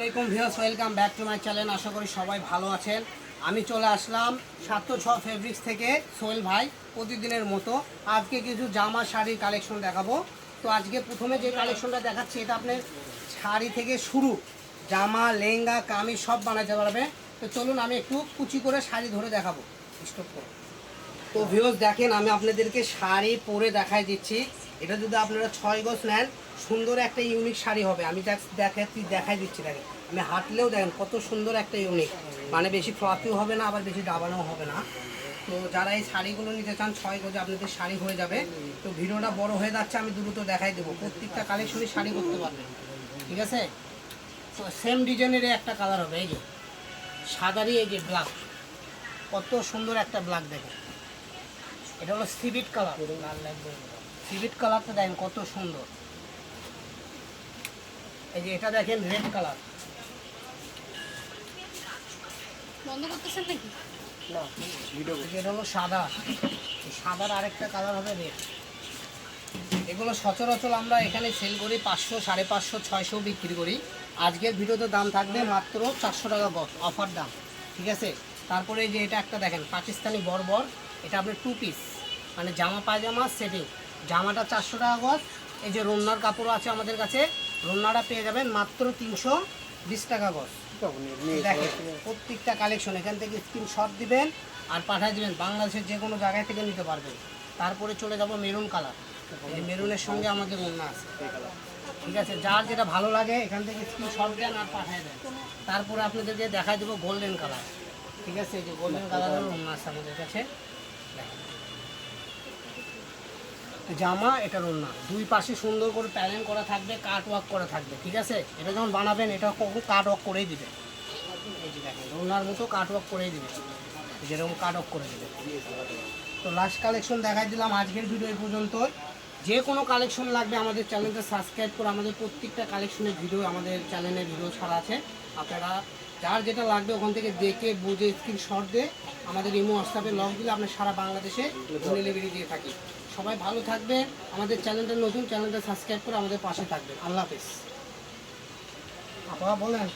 আলাইকুম viewers, welcome back to my channel. আশা করি সবাই ভালো আছেন। আমি চলে আসলাম সাতশো ছ ফেব্রিক্স থেকে, সোহেল ভাই, প্রতিদিনের মতো। আজকে কিছু জামা শাড়ির কালেকশন দেখাবো। তো আজকে প্রথমে যে কালেকশনটা দেখাচ্ছি, এটা আপনার শাড়ি থেকে শুরু। জামা, লেহেঙ্গা, কামিজ সব বানাতে পারবে। তো চলুন আমি একটু কুচি করে শাড়ি ধরে দেখাবো। স্টপ করো। তো ভিউজ দেখেন, আমি আপনাদেরকে শাড়ি পরে দেখাই দিচ্ছি। এটা যদি আপনারা ছয় গজ নেন সুন্দর একটা ইউনিক শাড়ি হবে। আমি দেখাচ্ছি দেখাই দিচ্ছি দেখেন আমি হাঁটলেও দেখেন, কত সুন্দর একটা ইউনিক মানে বেশি ফ্লপিও হবে না, আবার বেশি ডাবানোও হবে না। তো যারা এই শাড়িগুলো নিতে চান, ছয় গজে আপনাদের শাড়ি হয়ে যাবে। তো ভিডিওটা বড় হয়ে যাচ্ছে, আমি দ্রুত দেখাই দেবো। প্রত্যেকটা কালেকশনই শাড়ি করতে পারবেন। ঠিক আছে? তো সেম ডিজাইনের একটা কালার হবে, এই যে। সাদারই, এই যে ব্ল্যাক কত সুন্দর একটা ব্ল্যাক দেখেন। এটা হলো সিভিট কালার সিভিট কালারটা দেখেন, কত সুন্দর। এই যে এটা দেখেন রেড কালার বন্ধ করতেছেন নাকি? না এটা হলো সাদা। সাদার আরেকটা কালার হবে রেড এগুলো সচরাচর আমরা এখানে সেল করি পাঁচশো সাড়ে পাঁচশো ছয়শো বিক্রি করি। আজকের ভিডিওতে দাম থাকবে মাত্র চারশো টাকা অফার দাম। ঠিক আছে? তারপরে এই যে এটা একটা দেখেন পাকিস্তানি বর্বর। এটা আপনার টু পিস মানে জামা পায়জামা সেটিং জামাটা চারশো টাকা গজ। এই যে রন্নার কাপড় আছে আমাদের কাছে। রন্নাটা পেয়ে যাবেন মাত্র তিনশো বিশ টাকা গজ। প্রত্যেকটা কালেকশন এখান থেকে স্ক্রিনশট দিবেন আর পাঠিয়ে দিবেন। বাংলাদেশের যে কোনো জায়গায় থেকে নিতে পারবেন। তারপরে চলে যাব মেরুন কালার এই মেরুনের সঙ্গে আমাদের অন্য আছে। ঠিক আছে, যার যেটা ভালো লাগে, এখান থেকে স্ক্রিনশট দেন আর পাঠিয়ে দেন। তারপরে আপনাদেরকে দেখাই দেবো গোল্ডেন কালার ঠিক আছে যে গোল্ডেন কালারের অন্য আছে আমাদের কাছে। জামা, এটা রন্না দুই পাশে সুন্দর করে প্যালেন করা থাকবে কাট ওয়ার্ক করা থাকবে, ঠিক আছে? এটা যখন বানাবেন, এটা কখন কাট ওয়ার্ক করেই দিবে। এই মতো কাট ওয়ার্ক করেই দিবে। যেরকম কাট ওয়ার্ক করে দিবে। তো লাস্ট কালেকশন দেখাই দিলাম আজকের ভিডিও এই পর্যন্ত যে কোনো কালেকশন লাগবে আমাদের চ্যানেলটা সাবস্ক্রাইব করে আমাদের প্রত্যেকটা কালেকশনের ভিডিও আমাদের চ্যানেলে ভিডিও ছাড়া আছে। আপনারা যার যেটা লাগবে ওখান থেকে দেখে, বুঝে শর্ট দিয়ে আমাদের ইমো হোয়াটসঅ্যাপে লগ দিলে আমরা সারা বাংলাদেশে ডেলিভারি দিয়ে থাকি। সবাই ভালো থাকবে আমাদের চ্যানেলটা নতুন চ্যানেলটা সাবস্ক্রাইব করে আমাদের পাশে থাকবেন। আল্লাহ হাফেজ। আপনারা বলেন।